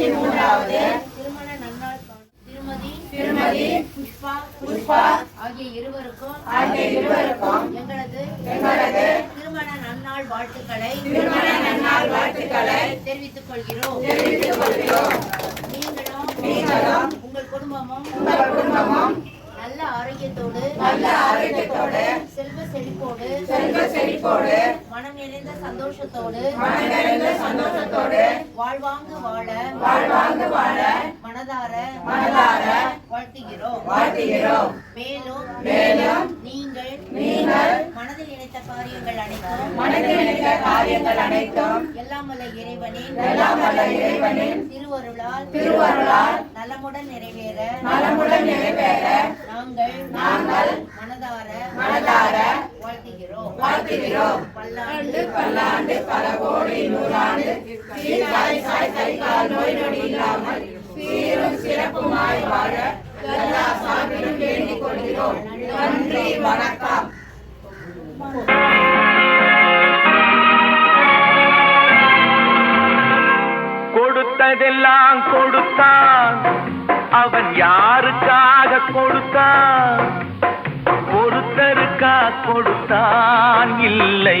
இருபத்தி மூன்றாவது திருமண நன்னாள் திருமதி திருமதி புஷ்பா புஷ்பா ஆகிய இருவருக்கும் ஆகிய இருவருக்கும் எங்களது எங்களது திருமண நன்னாள் வாழ்த்துக்களை திருமண நன்னாள் வாழ்த்துக்களை தெரிவித்துக் கொள்கிறோம். தெரிவித்துக் கொள்கிறோம். நீங்களும் நீங்களும் உங்கள் குடும்பமும் உங்கள் குடும்பமும் நல்ல ஆரோக்கியத்தோடு நல்ல ஆரோக்கியத்தோடு செல்வ செழிப்போடு செல்வ செழிப்போடு மனம் நிறைந்த சந்தோஷத்தோடு மனம் நிறைந்த சந்தோஷத்தோடு வாழ்வாங்கு வாழ வாழ்வாங்கு வாழ மனதார மனதார வாழ்த்துகிறோம். வாழ்த்துகிறோம். மேலும் மேலும் நீங்கள் நீங்கள் மனதில் நினைத்த காரியங்கள் அனைத்தும் மனதில் நினைத்த காரியங்கள் அனைத்தும் எல்லாம் வல்ல இறைவனின் எல்லாம் வல்ல இறைவனின் திருவருளால் திருவருளால் நலமுடன் நிறைவேற நலமுடன் நிறைவேற நாங்கள் நாங்கள் மனதார மனதார வாழ்த்துகிறோம். வாழ்த்துகிறோம். பல்லாண்டு பல கோடி நூறாண்டு. சீர்காழி சாய் கரிகால் நோய் நொடி இல்லாமல் சீரும் சிறப்புமாய் வாழ எல்லா சார்பிலும் வேண்டிக் கொள்கிறோம். நன்றி வணக்கம். கொடுத்ததெல்லாம் கொடுத்தான். அவன் யாருக்காக கொடுத்தான்? ஒருத்தருக்கா கொடுத்தான்? இல்லை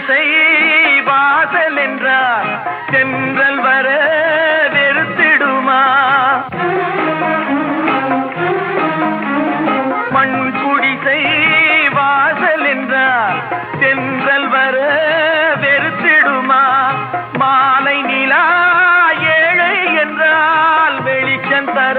குடிசை வாசல் என்றார் சென்றல் வர வெறுத்திடுமா? மண் குடிசை வாசல் என்றார் சென்றல் வர வெறுத்திடுமா? மாலை நிலா ஏழை என்றால் வெளிச்சம் தர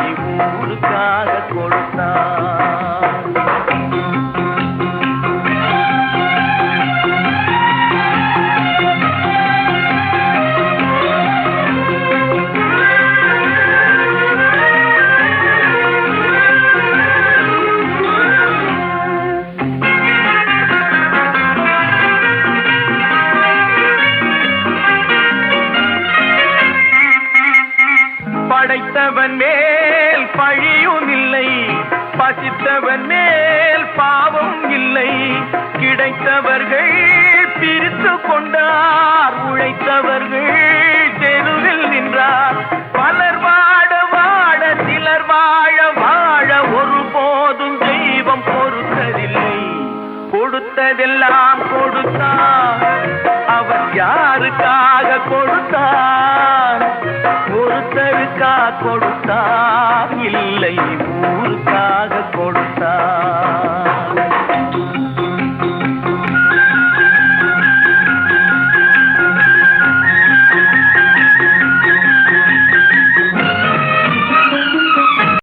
படைத்தவன் மேல் பழியும் இல்லை. பசித்தவன் மேல் பாவம் இல்லை. கிடைத்தவர்கள் பிரித்து கொண்டார் உழைத்தவர்கள்